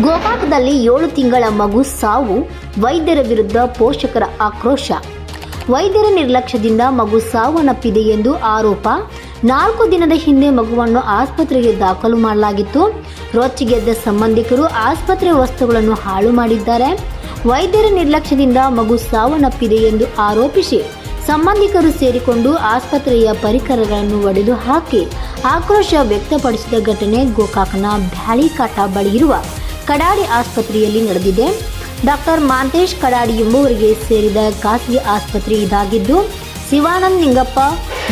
ಗೋಕಾಕದಲ್ಲಿ ಏಳು ತಿಂಗಳ ಮಗು ಸಾವು, ವೈದ್ಯರ ವಿರುದ್ಧ ಪೋಷಕರ ಆಕ್ರೋಶ. ವೈದ್ಯರ ನಿರ್ಲಕ್ಷ್ಯದಿಂದ ಮಗು ಸಾವನ್ನಪ್ಪಿದೆ ಎಂದು ಆರೋಪ. ನಾಲ್ಕು ದಿನದ ಹಿಂದೆ ಮಗುವನ್ನು ಆಸ್ಪತ್ರೆಗೆ ದಾಖಲು ಮಾಡಲಾಗಿತ್ತು. ರೊಚ್ಚಿಗೆದ್ದ ಸಂಬಂಧಿಕರು ಆಸ್ಪತ್ರೆ ವಸ್ತುಗಳನ್ನು ಹಾಳು ಮಾಡಿದ್ದಾರೆ. ವೈದ್ಯರ ನಿರ್ಲಕ್ಷ್ಯದಿಂದ ಮಗು ಸಾವನ್ನಪ್ಪಿದೆ ಎಂದು ಆರೋಪಿಸಿ ಸಂಬಂಧಿಕರು ಸೇರಿಕೊಂಡು ಆಸ್ಪತ್ರೆಯ ಪರಿಕರಗಳನ್ನು ಒಡೆದು ಹಾಕಿ ಆಕ್ರೋಶ ವ್ಯಕ್ತಪಡಿಸಿದ ಘಟನೆ ಗೋಕಾಕನ ಬ್ಯಾಳಿಕಾಟ ಬಳಿ ಇರುವ ಕಡಾಡಿ ಆಸ್ಪತ್ರೆಯಲ್ಲಿ ನಡೆದಿದೆ. ಡಾಕ್ಟರ್ ಮಾಂತೇಶ್ ಕಡಾಡಿ ಎಂಬುವರಿಗೆ ಸೇರಿದ ಖಾಸಗಿ ಆಸ್ಪತ್ರೆ ಇದಾಗಿದ್ದು, ಶಿವಾನಂದ್ ನಿಂಗಪ್ಪ,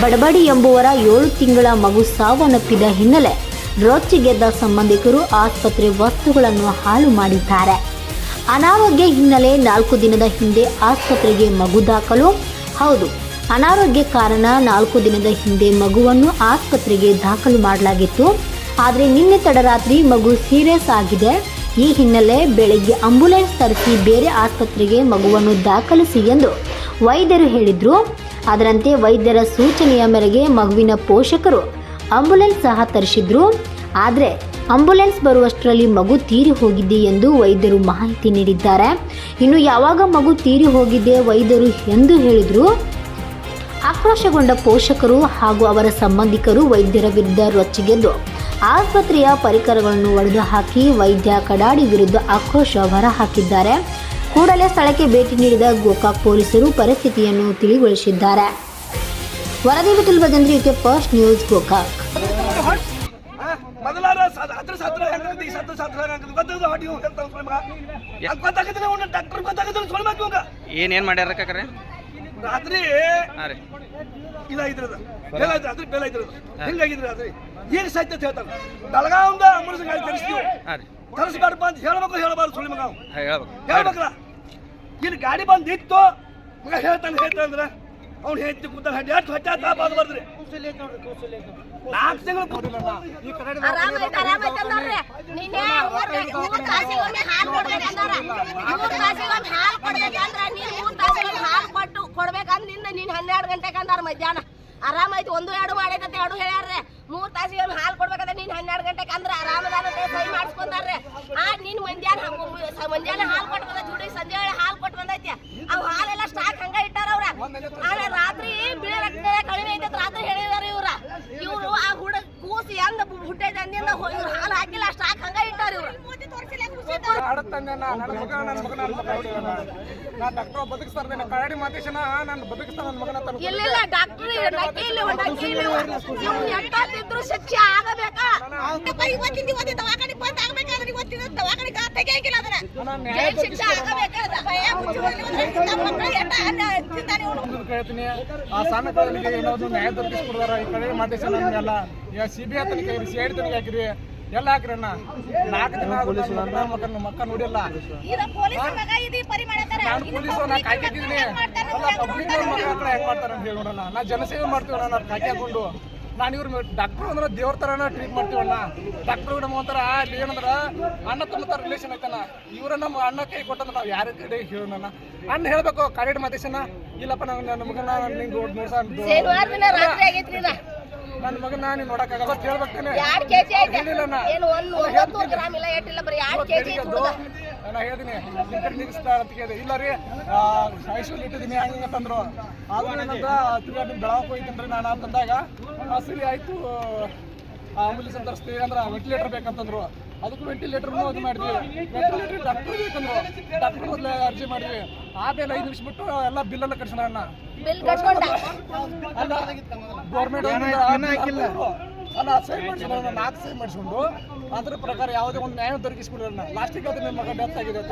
ಬಡಬಡಿ ಎಂಬುವರ ಏಳು ತಿಂಗಳ ಮಗು ಸಾವನ್ನಪ್ಪಿದ ಹಿನ್ನೆಲೆ ರೊಚ್ಚಿಗೆದ್ದ ಸಂಬಂಧಿಕರು ಆಸ್ಪತ್ರೆ ವಸ್ತುಗಳನ್ನು ಹಾಳು ಮಾಡಿದ್ದಾರೆ. ಅನಾರೋಗ್ಯ ಹಿನ್ನೆಲೆ ನಾಲ್ಕು ದಿನದ ಹಿಂದೆ ಆಸ್ಪತ್ರೆಗೆ ಮಗು ದಾಖಲು. ಹೌದು ಅನಾರೋಗ್ಯ ಕಾರಣ ನಾಲ್ಕು ದಿನದ ಹಿಂದೆ ಮಗುವನ್ನು ಆಸ್ಪತ್ರೆಗೆ ದಾಖಲು ಮಾಡಲಾಗಿತ್ತು. ಆದರೆ ನಿನ್ನೆ ತಡರಾತ್ರಿ ಮಗು ಸೀರಿಯಸ್ ಆಗಿದೆ. ಈ ಹಿನ್ನೆಲೆ ಬೆಳಗ್ಗೆ ಆಂಬ್ಯುಲೆನ್ಸ್ ತರಿಸಿ ಬೇರೆ ಆಸ್ಪತ್ರೆಗೆ ಮಗುವನ್ನು ದಾಖಲಿಸಿ ಎಂದು ವೈದ್ಯರು ಹೇಳಿದರು. ಅದರಂತೆ ವೈದ್ಯರ ಸೂಚನೆಯ ಮೇರೆಗೆ ಮಗುವಿನ ಪೋಷಕರು ಆಂಬ್ಯುಲೆನ್ಸ್ ಸಹ ತರಿಸಿದ್ರು. ಆದರೆ ಆಂಬ್ಯುಲೆನ್ಸ್ ಬರುವಷ್ಟರಲ್ಲಿ ಮಗು ತೀರಿ ಹೋಗಿದೆ ಎಂದು ವೈದ್ಯರು ಮಾಹಿತಿ ನೀಡಿದ್ದಾರೆ. ಇನ್ನು ಯಾವಾಗ ಮಗು ತೀರಿ ಹೋಗಿದೆ ವೈದ್ಯರು ಎಂದು ಹೇಳಿದ್ರು. ಆಕ್ರೋಶಗೊಂಡ ಪೋಷಕರು ಹಾಗೂ ಅವರ ಸಂಬಂಧಿಕರು ವೈದ್ಯರ ವಿರುದ್ಧ ರೊಚ್ಚಿಗೆದ್ದು. ಆಸ್ಪತ್ರೆಯ ಪರಿಕರಗಳನ್ನು ಒಡೆದು ಹಾಕಿ ವೈದ್ಯ ಕಡಾಡಿ ವಿರುದ್ಧ ಆಕ್ರೋಶ ಹೊರಹಾಕಿದ್ದಾರೆ ಕೂಡಲೇ ಸ್ಥಳಕ್ಕೆ ಭೇಟಿ ನೀಡಿದ ಗೋಕಾಕ್ ಪೊಲೀಸರು ಪರಿಸ್ಥಿತಿಯನ್ನು ತಿಳಿಗೊಳಿಸಿದ್ದಾರೆ. ವರದಿ Bhajantri UK first news Gokak. ಏನೇನ್ ಮಾಡ್ಯಾರ ರಾತ್ರಿ ಇದಾಗಿದ್ರದ. ಬೇಲ ಐತ್ರ ರಾತ್ರಿ ಬೇಲ ಐತ್ರಿ ಹಿಂಗಾಗಿದ್ರಿ ರಾತ್ರಿ? ಈಗ ಸಾಯ್ತ ಅಂತ ಹೇಳ್ತಾನ. ಬೆಳಗಾವಿಂದ ಅಮೃತ ಗಾಡಿ ತರಿಸ್ತೀವಿ. ತರಿಸ್ಬಾರ್ದಪ್ಪ ಅಂತ ಹೇಳ್ಬೇಕು ಹೇಳಬಾರ್ದು ಸುಳ್ಳಿ ಮಗ ಹೇಳ್ಬೇಕಲ್ಲ ಇಲ್ಲಿ ಗಾಡಿ ಬಂದು ಇತ್ತು ಮಗ ಹೇಳ್ತಾನೆ ಹೇಳ್ತಾನಂದ್ರ ಅವ್ನು ಹೇಳ್ತಿ ಕೂತಾನೆ ಹಡ್ಡಿ ಎಷ್ಟು ಹಚ್ಚ ತಾಪ ಅದು ಬರ್ದ್ರಿ. ನಾಲ್ಕು ತಿಂಗಳು ಕೂತಿಲ್ಲ ಹನ್ನೆರಡು ಗಂಟೆಗೆ ಅಂದಾರ ಮಧ್ಯಾಹ್ನ. ಆರಾಮೈತಿ ಒಂದು ಎರಡು ಮಾಡೈತಂತೆ ಎರಡು ಹೇಳ್ಯಾರ್ರಿ, ಮೂರ್ ತಾಸಿಗೊಮ್ಮೆ ಹಾಲ್ ಕೊಡ್ಬೇಕಂದ್ರೆ ನೀನ್ ಹನ್ನೆರಡು ಗಂಟೆಗೆ ಅಂದ್ರ ಆರಾಮದಾನ ಸೈ ಮಾಡಿಸ್ಕೊಂತಾರ್ರಿ. ಆ, ನೀನ್ ಮಂದ್ಯಾನ ಮಂದ್ಯಾನ ಹಾಲ್ ಕೊಟ್ಟು ಬಂದ ಜುಡಿ ಸಂಜೆ ಹಾಲು ಹಾಲ್ ಕೊಟ್ಟು ಬಂದೈತಿ. ಅವ್ ಹಾಲೆಲ್ಲ ಸ್ಟಾಕ್ ಹಂಗ ಇಟ್ಟಾರ ಅವ್ರ ಆಮೇಲೆ ರಾತ್ರಿ ಬಿಳಿ ರಕ್ತ ಕಡಿಮೆ ಐತೆ ಅಂತ ರಾತ್ರಿ ಹೇಳಿದಾರೆ ಇವ್ರ ಇವ್ರು ಆ ಹುಡುಗ ಕೂಸಿ ಅಂದ ಹುಟ್ಟೈತೆ ಅಂದಿಂದ ಇವ್ರು ಹಾಲು ಹಾಕಿಲ್ಲ ಸ್ಟಾಕ್ ಹಂಗ ಇಟ್ಟಾರ ಇವ್ರು ಆಡತ್ತಂದೆ ನಾ ನನ್ನ ಮಗ ನನ್ನ ಮಗ ನನ್ನ ಮಗ. ನಾ ಡಾಕ್ಟರ್ ಬದುಕಿಸ್ತಾರ ನಿನ್ನ ಕರಡಿ ಮಾತೇಶನ ನಾನು ಬದುಕಿಸ್ತಾನ ನನ್ನ ಮಗನ ತನ್ನ ಇಲ್ಲ ಡಾಕ್ಟರ್ ನಕೀಲಿ ನಕೀಲಿ ಇವ್ರು ಎಂಟಾದಿದ್ರು ಶಿಕ್ಷೆ ಆಗಬೇಕಾ? ದವಾಖಾನೆ ಬಂದ್ ಆಗ್ಬೇಕಾದ್ರೆ ಇವತ್ತಿನ ದವಾಖಾನೆ ತೆಗಿಯಂಗಿಲ್ಲ ಅದನ್ನ. ಶಿಕ್ಷೆ ಭಯ ಕೇಳ್ತೀನಿ. ಆ ಸಣ್ಣ ಕಡೆಗೆ ಏನಾದ್ರು ನ್ಯಾಯ ದೊರಕಿಸ್ಕೊಡ್ತಾರ ಈ ಕಡೆ ಮಾತೇಶ ನಮಗೆಲ್ಲ? ಸಿ ಬಿ ಐ ತನಿಖೆ ಸಿಐಡಿ ಸಿ ಐ ಡಿ ತನಿಖೆ ಹಾಕಿರಿ. ಎಲ್ಲ ಹಾಕ್ರಣ್ಣ ನಾಲ್ಕು ದಿನ ಆಗುತ್ತೆ ಮಕ್ಕ ಮಕ್ಕ ನೋಡಿಲ್ಲ ಪೊಲೀಸ್ ಮಗ ಇದು ಪರಿ ನಾನು ಪೊಲೀಸ್ ನಾ ಕಾಯ್ಕೆ ಹಾಕಿದ್ದೀನಿ ಅಲ್ಲ ಪಬ್ಲಿಕ್ ಮಗ ಹತ್ರ ಹೆಂಗ್ ಮಾಡ್ತಾರ ಅಂತ ಹೇಳಿ ನೋಡೋಣ ನಾ ಜನಸೇವೆ ಮಾಡ್ತೀವಣ್ಣ ನಾವು ಕಾಯ್ಕೆ ಹಾಕೊಂಡು. ನಾನು ಇವ್ರ ಡಾಕ್ಟರ್ ಅಂದ್ರೆ ದೇವ್ರ ಥರನ ಟ್ರೀಟ್ ಮಾಡ್ತೀವಣ್ಣ ಡಾಕ್ಟರ್ ನಮ್ಮ ಒಂಥರ ಅಲ್ಲಿ ಏನಂದ್ರ ಅಣ್ಣ ತುಂಬ ಥರ ರಿಲೇಷನ್ ಐತಣ್ಣ ಇವರ ನಮ್ಮ ಅಣ್ಣ ಕೈ ಕೊಟ್ಟಂದ್ರೆ ನಾವು ಯಾರ ಕಡೆ ಹೇಳೋಣ ಅಣ್ಣ. ಹೇಳ್ಬೇಕು ಕರೆಕ್ಟ್ ಮಾತೇಶನ ಇಲ್ಲಪ್ಪ ನಂಗೆ ನಮ್ಗೆ ಮಗನ ನಿಂಗೆ ನೋಡ್ಸ ನನ್ನ ಮಗನ ನಾನು ನೋಡಕ್ಕಾಗಲ್ಲ ಅಂತ ಹೇಳ್ಬೇಕಾನೆ ಎರಡ್ ಕೆಜಿ ಐತೆ. ಏನು ಒಂದು ಒಂಬತ್ತು ಗ್ರಾಮ್ ಇಲ್ಲ ಬರೀ ಎರಡ್ ಕೆಜಿ ಐತೆ ಹುಡುಗ. ನಾ ಹೇಳ್ತೀನಿ ನಿಮ್ ಕಡೆ ನಿಲ್ಲಿಸ್ತಾ ಅಂತ ಕೇಳಿದೆ. ಇಲ್ಲ ರೀ ಐಶ್ವರ್ಯ ಇಟ್ಟಿದ್ದೀನಿ ಹಂಗೆ ಅಂತಂದ್ರು. ಆದ್ರೂ ಏನಂತ ತಿರ್ಗಾ ನಿಮ್ ಬೆಳಗ್ಗೆ ಹೋಯ್ತಂದ್ರೆ ನಾನು ಅಂತಂದಾಗ ಸರಿ ಆಯ್ತು ಆಂಬುಲೆನ್ಸ್ ಅಂತ ತರಿಸ್ತೀವಿ ಅಂದ್ರೆ ವೆಂಟಿಲೇಟರ್ ಬೇಕಂತಂದ್ರು. ಅದಕ್ಕೂ ವೆಂಟಿಲೇಟರ್ನು ಅದು ಮಾಡಿದ್ವಿ. Ventilator doctor ಬೇಕಂದ್ರು. ಡಾಕ್ಟರ್ ಮೊದಲೇ ಅರ್ಜಿ ಮಾಡಿದ್ವಿ. ಆಮೇಲೆ ಐದು ನಿಮಿಷ ಬಿಟ್ಟು ಎಲ್ಲ ಬಿಲ್ ಎಲ್ಲ ಕಟ್ಸೋಣ ಅಣ್ಣ. ಬಿಲ್ ಕಟ್ಕೊಂಡ? ಅಲ್ಲ ಗೌರ್ಮೆಂಟ್ ಅಲ್ಲ ಸೈನ್ ಮಾಡಿಸ್ಕೊಂಡು ನಾಲ್ಕು ಸೈನ್ ಮಾಡಿಸ್ಕೊಂಡು. ಅದ್ರ ಪ್ರಕಾರ ಯಾವುದೇ ಒಂದು ನ್ಯಾಯ ದೊರಕಿಸ್ಬಿಡೋಣ ಲಾಸ್ಟಿಗೆ ಅದು ನಿಮ್ಮ ಮಗ ಡೆತ್ ಆಗಿದೆ